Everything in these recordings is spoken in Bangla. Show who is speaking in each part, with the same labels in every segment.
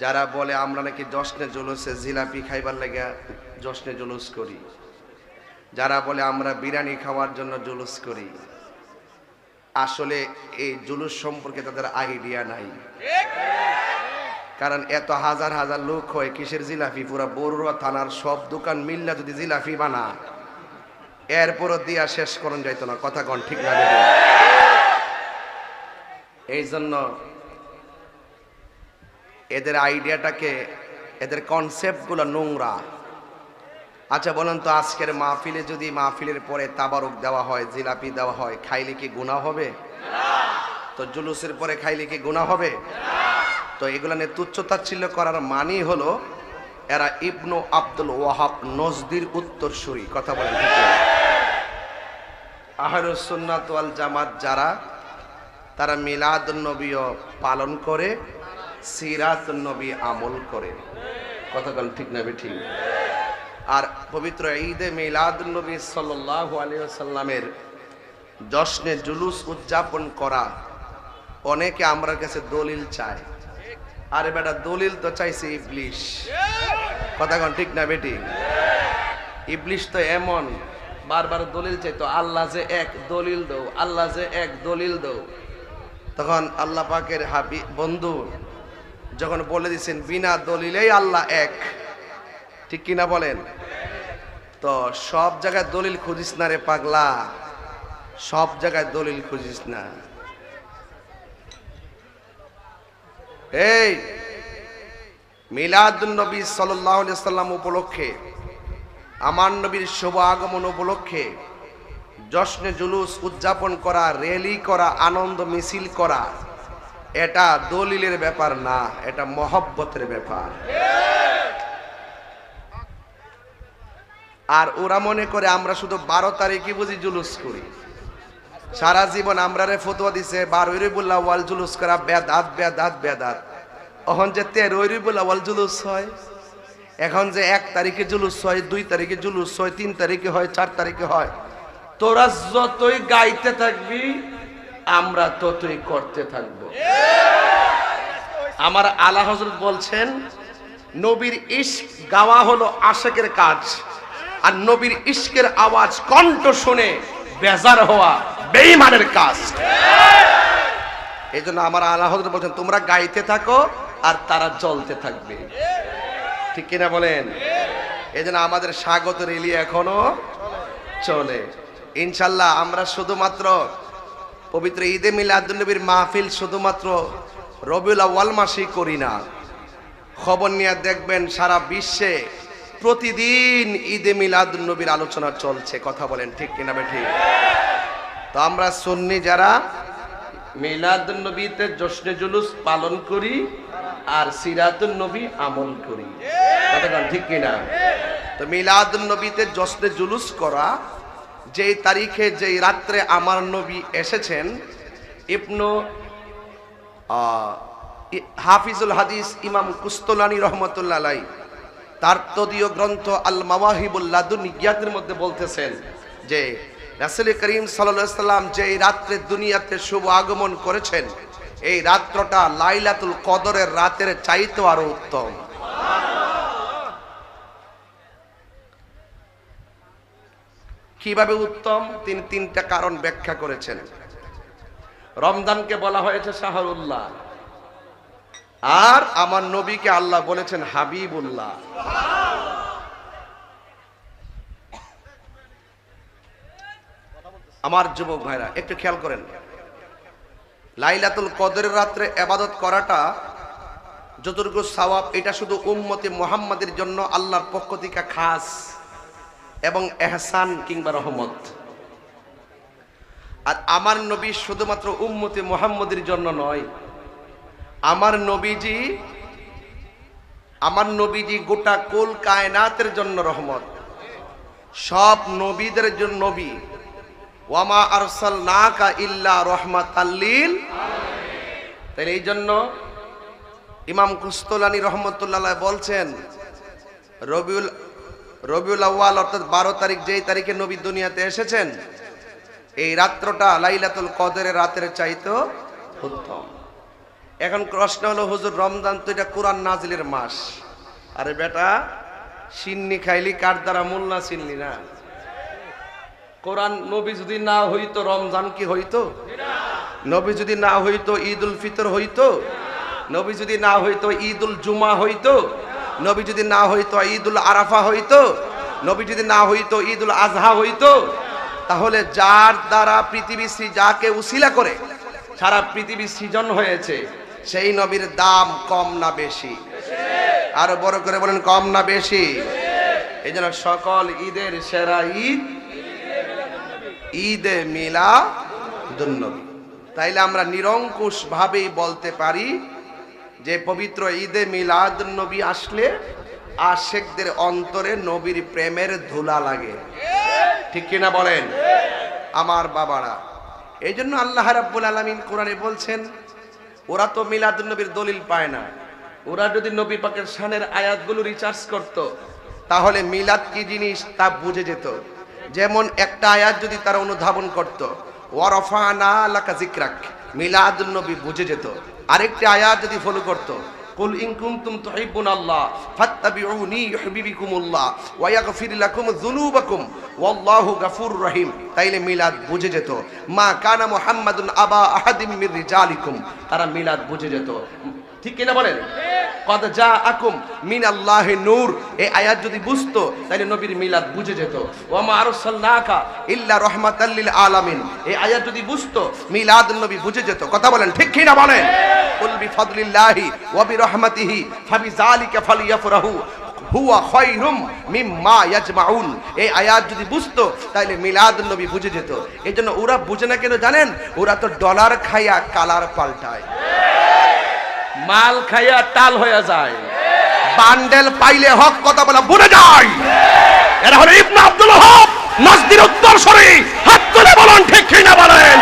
Speaker 1: যারা বলে, আমরা নাকি জশ্নে জুলুসে জিলাপি খাইবার লেগে জশ্নে জুলুস করি। যারা বলে, আমরা বিরিয়ানি খাওয়ার জন্য জুলুস করি। আসলে এই জুলুস সম্পর্কে তাদের আইডিয়া নাই। কারণ এত হাজার হাজার লোক হয় কিসের জিলাপি? পুরা বড়ুয়া থানার সব দোকান মিল্লা যদি জিলাপি বানা এরপরও দিয়া শেষ করন যাইতো না। কথা কন, ঠিক না এই জন্য এদের আইডিয়াটাকে, এদের কনসেপ্টগুলো নোংরা। আচ্ছা বলেন তো, আজকের মাহফিলে যদি মাহফিলের পরে তাবারুক দেওয়া হয়, জিলাপি দেওয়া হয়, খাইলে কি গুণা হবে? তো জুলুসের পরে খাইলে কি গুণা হবে? তো এগুলো নিয়ে তুচ্ছতাচ্ছিল্য করার মানি হলো, এরা ইবনু আব্দুল ওয়াহাব নজদির উত্তরসূরি। কথা বলেন না? ওয়াল জামাত যারা, তারা মিলাদ নবীও পালন করে সিরাত নবী আমল করে। কথা বলেন ঠিক না বে ঠিক? আর পবিত্র ঈদে মিলাদ নবী সাল্লাল্লাহু আলাইহি সাল্লামের জশ্নে জুলুস উদযাপন করা অনেকে আমার কাছে দলিল চায়। আরে বেটা, দলিল তো চাইছে ইবলিশ। কথা কন ঠিক না বেটি ইবলিশ তো এমন, বারবার দলিল চাইতো আল্লাহ যে এক দলিল দৌ, আল্লাহ যে এক দলিল দৌ। তখন আল্লাহ পাকের হাবি বন্ধু যখন বলে দিচ্ছেন বিনা দলিলেই আল্লাহ এক। ঠিক কিনা বলেন? তো সব জায়গায় দলিল খুঁজিস না রে পাগলা। সব জায়গায় দলিল খুঁজিস না। এই, মিলাদুন নবী সাল্লাম উপলক্ষে, আমার নবীর শুভ আগমন উপলক্ষে, জশ্নে জুলুস উদযাপন করা র্যালি করা, আনন্দ মিছিল করা এটা দলিলের ব্যাপার না, এটা মহব্বতের ব্যাপার। আর ওরা মনে করে আমরা শুধু বারো তারিখে বুঝি জুলুস করি। সারা জীবন আমরা রে ফতুয়া দিছে, বারোই রবিউল্লাহ ওয়াল জুলুস করা বেদাত বেদাত বেদাত। এখন যে তেরোই রবিউল্লাহ ওয়াল জুলুস হয়, এখন যে এক তারিখে জুলুস হয়, দুই তারিখে জুলুস হয়, তিন তারিখে হয়, চার তারিখে হয়, তোরা যতই গাইতে থাকবি আমরা ততই করতে থাকব। আমার আলা হজরত বলছেন, নবীর ইশক গাওয়া হলো আশেকের কাজ, আর নবীর ইশকের আওয়াজ কণ্ঠ শুনে বেজার হওয়া বেঈমানের কাজ। এই জন্য আমার আলা হজরত বলছেন, তোমরা গাইতে থাকো আর তারা জ্বলতে থাকবে। ঠিক কিনা বলেন? এই জন্য আমাদের স্বাগত রেলি এখনও চলে। ইনশাল্লাহ আমরা শুধুমাত্র পবিত্র ঈদে মিলাদুলনবীর মাহফিল শুধুমাত্র রবিউল আউয়াল মাসেই করি না। খবর নিয়ে দেখবেন সারা বিশ্বে প্রতিদিন ঈদে মিলাদুলনবীর আলোচনা চলছে। কথা বলেন, ঠিক কিনা ঠিক তো আমরা সুন্নি যারা মিলাদুলনবীতে জশ্নে জুলুস পালন করি আর সিরাতুল নবী আমল করি। কথা ঠিক কিনা? তো মিলাদুলনবীতে জশ্নে জুলুস করা যেই তারিখে যেই রাত্রে আমার নবী এসেছেন, ইবনু হাফিজুল হাদিস ইমাম কুস্তলানি রহমতুল্লাহ তার তদীয় গ্রন্থ আল মাওয়াহিবুল্লাদুন ইয়াতের মধ্যে বলতেছেন যে, রাসুল করিম সাল্লাম যে রাত্রে দুনিয়াতে শুভ আগমন করেছেন, এই রাত্রটা লাইলাতুল কদরের রাতের চাইতেও আরও উত্তম। কীভাবে উত্তম? তিনি তিনটা কারণ ব্যাখ্যা করেছেন। রমজানকে বলা হয়েছে শাহরুল্লাহ। আর আমার নবীকে আল্লাহ বলেছেন হাবিবুল্লাহ। আমার যুবক ভাইরা, একটু খেয়াল করেন। লাইলাতুল কদরের রাত্রে এবাদত করাটা যতটুকু সওয়াব, এটা শুধু উম্মতে মোহাম্মদের জন্য আল্লাহর পক্ষ থেকে খাস। এবং এহসান কিংবা রহমত। আর আমার নবী শুধুমাত্র উম্মতে মোহাম্মদের জন্য নয়, আমার নবীজি আমার নবীজি গোটা কুল কায়নাতের জন্য রহমত। সব নবীদের জন্য নবী। ওয়ামা আরসাল নাকা ইল্লা রহমাত আল্লিল তাহলে এই জন্য ইমাম কুস্তলানি রহমতুল্লাহ বলছেন, রবিউল রবিউল আউয়াল অর্থাৎ বারো তারিখ যেই তারিখে নবী দুনিয়াতে এসেছেন, এই রাত্রটা লাইলাতুল কদরের রাতের চাইতো উত্তম। এখন প্রশ্ন হলো, হুজুর, রমজান তো এটা কোরআন নাজিলের মাস। আরে বেটা, সিন্নি খাইলি কার দ্বারা মোল্লা চিনলি না? কোরআন নবী যদি না হইতো, রমজান কি হইতো? নবী যদি না হইতো ঈদ উল ফিতর হইতো? নবী যদি না হইতো ঈদ উল জুমা হইতো? নবী যদি না হইতো ঈদ উল আরাফা হইতো, নবী যদি না হইতো ঈদ উল আজহা হইতো, তাহলে যার দ্বারা পৃথিবী সৃ- যাকে উসিলা করে, সারা পৃথিবী সৃজন হয়েছে, সেই নবীর দাম কম না বেশি। আরও বড় করে বলেন, কম না বেশি। এই জন্য সকল ঈদের সেরা ঈদ, ঈদে মিলা দুন্নবী তাইলে আমরা নিরঙ্কুশ ভাবেই বলতে পারি যে পবিত্র ঈদে মিলাদ নবী আসলে আশেকদের অন্তরে নবীর প্রেমের ধুলা লাগে। ঠিক কিনা বলেন? আমার বাবারা এই জন্য আল্লাহ রাব্বুল আলামিন কোরআনে বলছেন, ওরা তো মিলাদ নবীর দলিল পায় না। ওরা যদি নবী পাকের শানের আয়াতগুলো রিচার্জ করত, তাহলে মিলাদ কি জিনিস তা বুঝে যেত। যেমন একটা আয়াত যদি তারা অনুধাবন করত ওয়ারফানা লাকা জিকরাক মিলাদ নবী বুঝে যেত। আরেকটি আয়াত যদি ফলো করত, কুল ইন কুনতুম তুহিব্বুন আল্লাহ, ফাত্তাবিউনি ইউহিব্বিকুমুল্লাহ, ওয়া ইয়াগফির লাকুম যুনুবাকুম, ওয়াল্লাহু গাফুর রহিম। তাইলে মিলাদ বুঝে যেত। মা কানা মুহাম্মাদুন আবা আহাদিম মির রিজালিকুম। তারা মিলাদ বুঝে যেত। ঠিক কিনা বলেন? কদ যা আকুম মিন আল্লাহ নূর। এই আয়াত যদি বুঝতো তাহলে নবীর মিলাদ বুঝে যেত। ওয়ামা আরসালনাকা ইল্লা রাহমাতাল লিল আলামিন। এই আয়াত যদি বুঝতো, মিলাদ নবী বুঝে যেত। কথা বলেন, ঠিক কিনা বলেন? কুল ওয়া ফালিয়াফরাহু, হুয়া খায়রুম মিম্মা ইয়াজমাউন। এই আয়াত যদি বুঝতো তাহলে মিলাদ নবী বুঝে যেত। এই জন্য ওরা বুঝে না কেন জানেন? ওরা তো ডলার খাইয়া কালার পাল্টায়। মাল খাইয়া টাল হয়ে যায়। বান্ডেল পাইলে হক কথা বলা বুঝে যায়। এরা হলো ইবনে আব্দুল হক মসজিদ উত্তর সরি হাত তুলে বলুন ঠিক কিনা বলেন।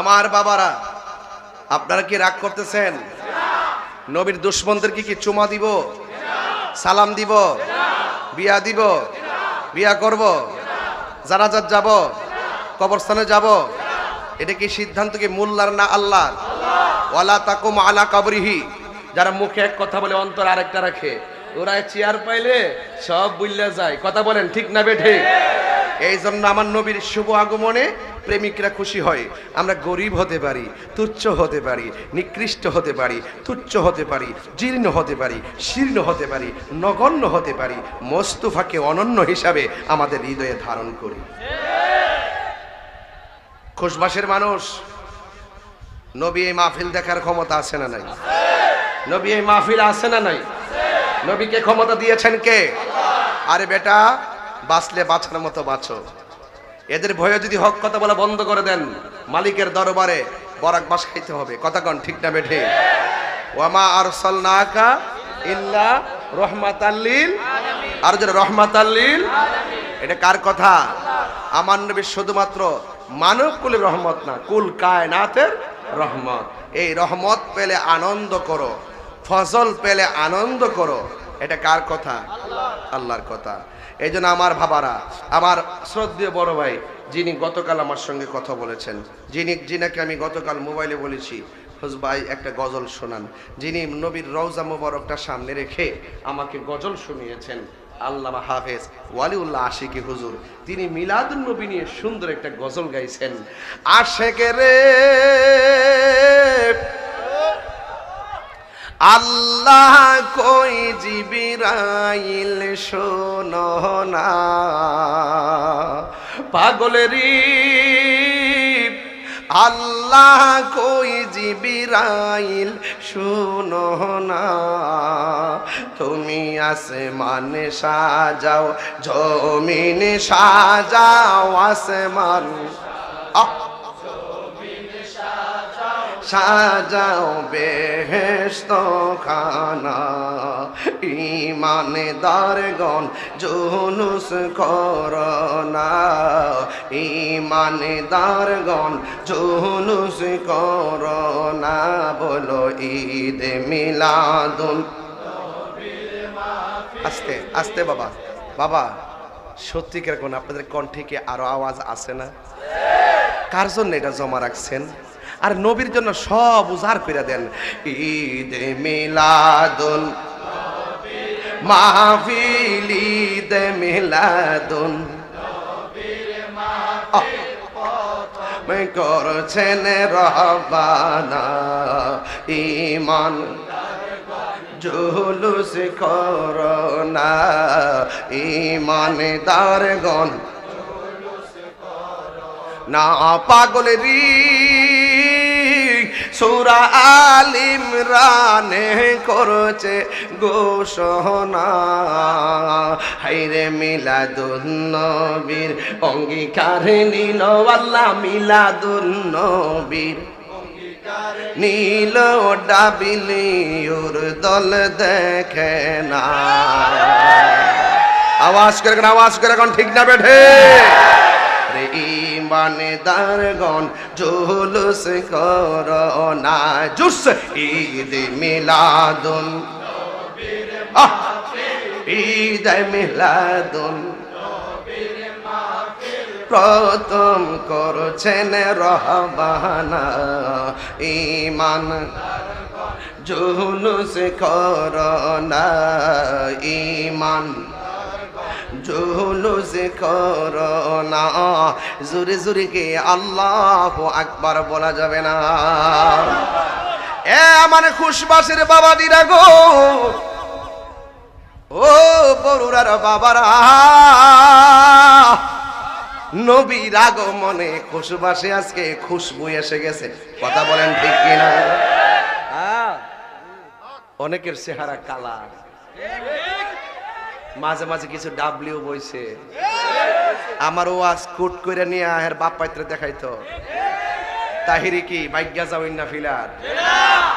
Speaker 1: আমার বাবারা আপনারা কি রাগ করতেছেন? নবীর দুশ্মনদেরকে কি চুমা দিব? সালাম দিব? বিয়া দিব? বিয়া করব? জানাজাত যাব? কবরস্থানে যাব? এটা কি সিদ্ধান্ত কি মোল্লার না আল্লাহ ওয়ালা তাকুম আলা কবরিহি। যারা মুখে এক কথা বলে, অন্তর আরেকটা রাখে। ওরা চেয়ার পাইলে সব বুঝলে যায়। কথা বলেন, ঠিক না বেঠে এই জন্য আমার নবীর শুভ আগমনে প্রেমিকরা খুশি হয়। আমরা গরিব হতে পারি, তুচ্ছ হতে পারি, নিকৃষ্ট হতে পারি, তুচ্ছ হতে পারি, জীর্ণ হতে পারি, শীর্ণ হতে পারি, নগণ্য হতে পারি, মোস্তফাকে অনন্য হিসাবে আমাদের হৃদয়ে ধারণ করি। খুশবাসের মানুষ, নবী এই মাহফিল দেখার ক্ষমতা আছে না নাই? নবী এই মাহফিল আছে না নাই? নবীকে ক্ষমতা দিয়েছেন কে? আরে বেটা বাঁচলে বাঁচার মতো বাঁচো। এদের ভয়ে যদি হক কথা বলা বন্ধ করে দেন, মালিকের দরবারে বরাক বাস খাইতে হবে। কথা কন, ঠিক না বেঠে? ওয়ামা আরসালনাকা ইল্লা রহমাতাল্লিল আর যারা রহমাতাল্লিল এটা কার কথা? আমার নবী শুধুমাত্র মানব কুলের রহমত না, কুল কায়নাতের রহমত। এই রহমত পেলে আনন্দ করো ফসল পেলে আনন্দ করো। এটা কার কথা? আল্লাহর কথা। এই জন্য আমার ভাবারা, আমার শ্রদ্ধেয় বড় ভাই, যিনি গতকাল আমার সঙ্গে কথা বলেছেন, যিনি, যিনাকে আমি গতকাল মোবাইলে বলেছি ভাই, একটা গজল শোনান। যিনি নবীর রওজা মোবারকটা সামনে রেখে আমাকে গজল শুনিয়েছেন, আল্লামা হাফেজ ওয়ালিউল্লাহ আশিকি হুজুর। তিনি মিলাদুন নবী নিয়ে সুন্দর একটা গজল গাইছেন। আশেকে রে আল্লাহ কই জিবিরাইল শোনো না। পাগলেরই আল্লাহ কই জিবিরাইল শুনো না। তুমি আসমানে সাজাও, জমিনে সাজাও, আসমান। আহ। সাজাও বেহেস্ত খানা ইমানদারগণ জুলুস করনা। ইমানদারগণ জুলুস করনা বলো ঈদ মিলাদুন। আস্তে আস্তে বাবা বাবা, সত্যিকার কোন আপনাদের কণ্ঠে কি আরও আওয়াজ আছে না? কার জন্য এটা জমা রাখছেন? আর নবীর জন্য সব উজাড় করে দেন। ঈদ মিলাদুন মাহফিল ঈদ মিলাদুন। আহ, করছেন রহবানা ইমান জুলুস করোনা ইমানদারগণ না পাগল রি সুরা আলিম রানে করছে ঘোষণা। হাইরে মিলাদুন নবীর অঙ্গীকার নিল আল্লাহ, মিলাদুন নবীর নীল ডাবিলি ওর দল দেখে না। আওয়াজ করে আওয়াজ করে কোন ঠিক না বেঠে? রে ইমানে দারগণ জুলুস কর না। জুস, ঈদ মিলাদুন। ঈদ মিলাদুন। প্রথম করছেন রহবানা ইমান জুলুস করনা ইমান জুলুস করনা জুরে জুরে কে আল্লাহ আকবার বলা যাবে না। এ আমার খুশবাসের বাবা দিরা গো। ও বরুরার বাবারা। নবীর আগমনে খুশবাসে আজকে খুশবু এসে গেছে। কথা বলেন ঠিক কিনা? অনেকের চেহারা কালা মাঝে মাঝে কিছু ডাবলিউ বইছে। আমার ওয়াজ কুট করে নিয়ে আহের বাপ পাইত্রে দেখাইতো। তাহিরি কি, ভাগ্যা যাওয়াই না ফিলার।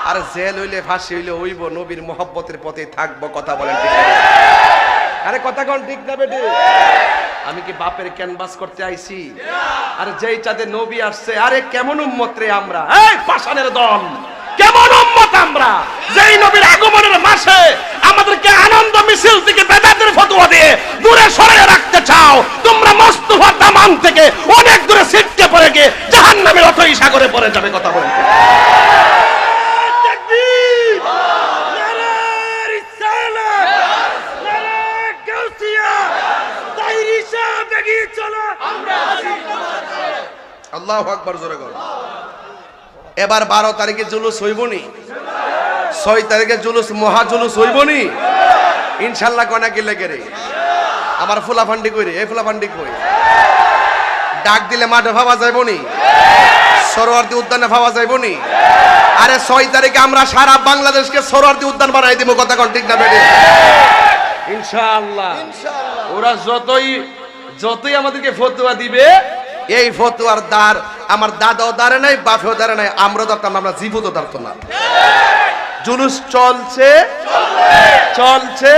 Speaker 1: আর জেল হইলে ফাঁসি হইলে হইব, নবীর মহব্বতের পথে থাকব, কথা বলেন আরে কথা কোন ঠিক না বেটে? আমি কি বাপের ক্যানভাস করতে আইছি? আর যেই চাঁদে নবী আসছে, আরে কেমন উম্মত রে আমরা? এই পাষাণের দল, কেমন উম্মত আমরা? যেই নবীর আগমনের মাসে আমাদেরকে আনন্দ মিছিল থেকে বেদাতের ফতোয়া দিয়ে দূরে সরিয়ে রাখতে চাও। তোমরা মস্তফা দামান থেকে অনেক দূরে ছিটকে পড়ে গিয়ে জাহান্নামের অথই সাগরে পড়ে যাবে কথা বলেন আল্লাহ আকবর এবার বারো তারিখে জুলুস হইবনি? ছয় তারিখে জুলুস মহা জুলুস হইবনি? ইনশাল্লাহ কনা কি লেগে রে আমার ফুলা ফান্ডি কই রে এই ফুলা ফান্ডি কই? ডাক দিলে মাঠে ভাবা যাইবনি? সরোয়ার্দি উদ্যানে ভাবা যাইবনি? আরে ছয় তারিখে আমরা সারা বাংলাদেশকে সরোয়ার্দি উদ্যান বানাই দিব কথা কোন ঠিক না বেড়ে ইনশাআল্লাহ। ওরা যতই যতই আমাদেরকে ফতুয়া দিবে এই ফতুয়ার দ্বার আমার দাদাও দাঁড়ে নাই বাপেও দাঁড়ে নাই আমরা ধরতাম না, আমরা জীবত ধরতাম না। জুলুস চলছে? চলছে।